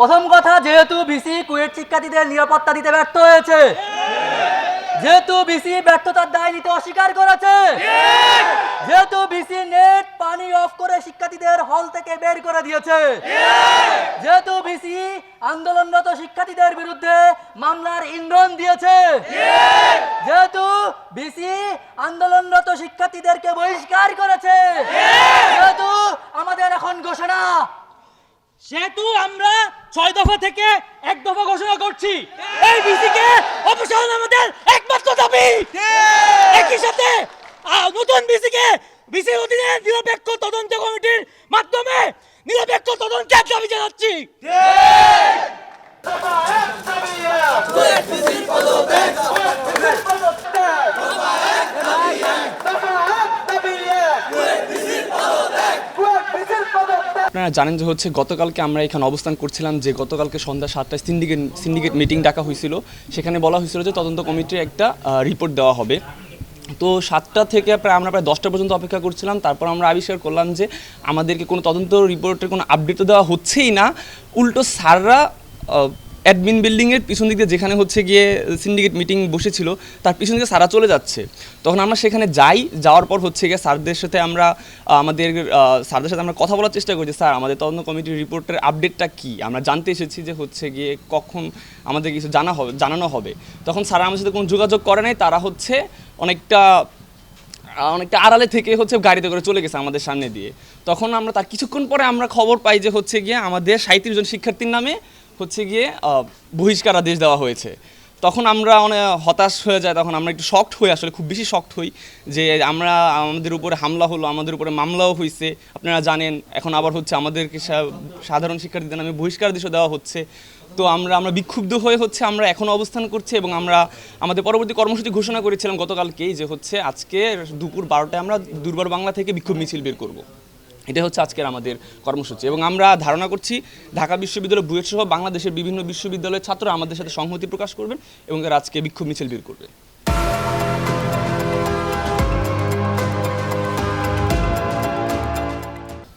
প্রথম কথা, যেহেতু বিসি কুয়েট শিক্ষার্থীদের নিরাপত্তা দিতে ব্যর্থ হয়েছে। যেহেতু বিসি ব্যর্থতার দায় নিতে অস্বীকার করেছে। যেহেতু বিসি নেট পানি অফ করে শিক্ষার্থীদের হল থেকে বের করে দিয়েছে। যেহেতু বিসি আন্দোলনরত শিক্ষার্থীদের বিরুদ্ধে মামলার ইন্ধন দিয়েছে। যেহেতু বিসি আন্দোলনরত শিক্ষার্থীদেরকে বহিষ্কার করেছে। যেহেতু আমাদের এখন ঘোষণা সেহেতু আমরা ছয় দফা থেকে এক দফা ঘোষণা করছি এই বিসিকে অপসারণ আমাদের একমাত্র দাবি। একই সাথে নতুন বিসিকে বিসির অধীনে নিরপেক্ষ তদন্ত কমিটির মাধ্যমে নিরপেক্ষ তদন্তের দাবি জানাচ্ছি। আপনারা জানেন যে হচ্ছে গতকালকে আমরা এখানে অবস্থান করছিলাম যে গতকালকে সন্ধ্যা সাতটায় সিন্ডিকেট সিন্ডিকেট মিটিং ডাকা হয়েছিল। সেখানে বলা হয়েছিল যে তদন্ত কমিটির একটা রিপোর্ট দেওয়া হবে। তো সাতটা থেকে প্রায় আমরা প্রায় দশটা পর্যন্ত অপেক্ষা করছিলাম। তারপর আমরা আবিষ্কার করলাম যে আমাদেরকে কোনো তদন্ত রিপোর্টের কোনো আপডেট দেওয়া হচ্ছেই না। উল্টো স্যাররা অ্যাডমিন বিল্ডিংয়ের পিছন দিক যেখানে হচ্ছে গিয়ে সিন্ডিকেট মিটিং বসেছিল, তার পিছন দিকে সারা চলে যাচ্ছে। তখন আমরা সেখানে যাই, যাওয়ার পর হচ্ছে গিয়ে স্যারদের সাথে আমরা আমাদের স্যারদের সাথে আমরা কথা বলার চেষ্টা করছি স্যার, আমাদের তদন্ত কমিটির রিপোর্টের আপডেটটা কি? আমরা জানতে এসেছি যে হচ্ছে গিয়ে কখন আমাদের কিছু জানা হবে, জানানো হবে। তখন স্যার আমার সাথে কোনো যোগাযোগ করে নাই, তারা হচ্ছে অনেকটা অনেকটা আড়ালে থেকে হচ্ছে গাড়িতে করে চলে গেছে আমাদের সামনে দিয়ে। তখন আমরা তার কিছুক্ষণ পরে আমরা খবর পাই যে হচ্ছে গিয়ে আমাদের সাঁত্রিশ জন শিক্ষার্থীর নামে হচ্ছে গিয়ে বহিষ্কার আদেশ দেওয়া হয়েছে। তখন আমরা অনেক হতাশ হয়ে যায় তখন আমরা একটু শক্ট হই, আসলে খুব বেশি শক্ট হই যে আমরা আমাদের উপরে হামলা হলো, আমাদের উপরে মামলাও হয়েছে আপনারা জানেন, এখন আবার হচ্ছে আমাদেরকে সাধারণ শিক্ষার্থীদের নামে বহিষ্কার আদেশও দেওয়া হচ্ছে। তো আমরা আমরা বিক্ষুব্ধ হয়ে হচ্ছে আমরা এখনও অবস্থান করছি এবং আমরা আমাদের পরবর্তী কর্মসূচি ঘোষণা করেছিলাম গতকালকেই যে হচ্ছে আজকে দুপুর বারোটায় আমরা দুর্বার বাংলা থেকে বিক্ষোভ মিছিল বের করব। এটা হচ্ছে আজকের আমাদের কর্মসূচি। এবং আমরা ধারণা করছি ঢাকা বিশ্ববিদ্যালয়, বুয়েট সহ বাংলাদেশের বিভিন্ন বিশ্ববিদ্যালয়ের ছাত্ররা আমাদের সাথে সংহতি প্রকাশ করবেন এবং এরা আজকে বিক্ষোভ মিছিল বের করবে।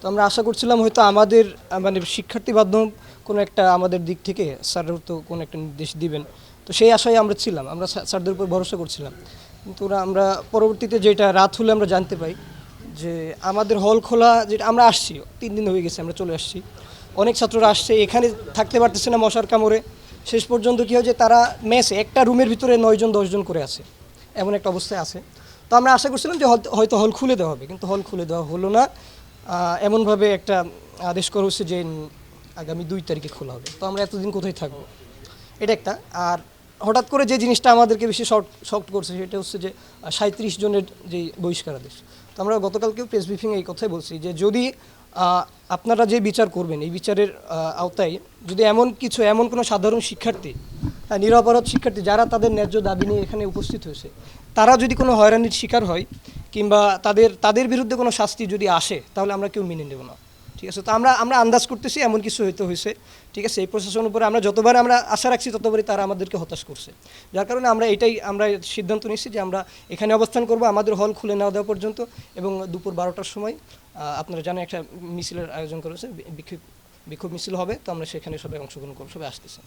তো আমরা আশা করছিলাম হয়তো আমাদের মানে শিক্ষার্থী মাধ্যম কোনো একটা আমাদের দিক থেকে স্যারের তো কোনো একটা নির্দেশ দিবেন। তো সেই আশায় আমরা ছিলাম, আমরা স্যারদের উপর ভরসা করছিলাম। কিন্তু আমরা পরবর্তীতে যেটা রাত হলে আমরা জানতে পাই যে আমাদের হল খোলা যেটা আমরা আসছি, তিন দিন হয়ে গেছে আমরা চলে আসছি। অনেক ছাত্ররা আসছে, এখানে থাকতে পারতেছে না মশার কামড়ে। শেষ পর্যন্ত কী হয় যে তারা মেসে একটা রুমের ভিতরে নয়জন, দশজন করে আছে, এমন একটা অবস্থায় আছে। তো আমরা আশা করছিলাম যে হয়তো- হল খুলে দেওয়া হবে, কিন্তু হল খুলে দেওয়া হলো না। এমনভাবে একটা আদেশ করা হচ্ছে যে আগামী দুই তারিখে খোলা হবে। তো আমরা এতদিন কোথায় থাকব? এটা একটা। আর হঠাৎ করে যে জিনিসটা আমাদেরকে বেশি শর্ট শক্ট করছে সেটা হচ্ছে যে সাঁত্রিশ জনের যে বহিষ্কার আদেশ। তো আমরা গতকালকেও প্রেস ব্রিফিংয়ে এই কথাই বলছি যে, যদি আপনারা যে বিচার করবেন, এই বিচারের আওতায় যদি এমন কিছু, এমন কোনো সাধারণ শিক্ষার্থী নিরাপরাধ শিক্ষার্থী যারা তাদের ন্যায্য দাবি নিয়ে এখানে উপস্থিত হয়েছে, তারা যদি কোনো হয়রানির শিকার হয়, কিংবা তাদের তাদের বিরুদ্ধে কোনো শাস্তি যদি আসে, তাহলে আমরা কেউ মেনে নেব না। ঠিক আছে? তো আমরা আমরা আন্দাজ করতেছি এমন কিছু হয়তো হয়েছে। ঠিক আছে? এই প্রশাসনের উপরে আমরা যতবার আমরা আশা রাখছি, ততবারই তারা আমাদেরকে হতাশ করছে। যার কারণে আমরা এটাই, আমরা সিদ্ধান্ত নিচ্ছি যে আমরা এখানে অবস্থান করব, আমাদের হল খুলে না দেওয়া পর্যন্ত এবং দুপুর বারোটার সময় আপনারা জানেন একটা মিছিলের আয়োজন করেছে, বিক্ষোভ বিক্ষোভ মিছিল হবে, তো আমরা সেখানে সবাই অংশগ্রহণ করব, সবাই আসতেছে।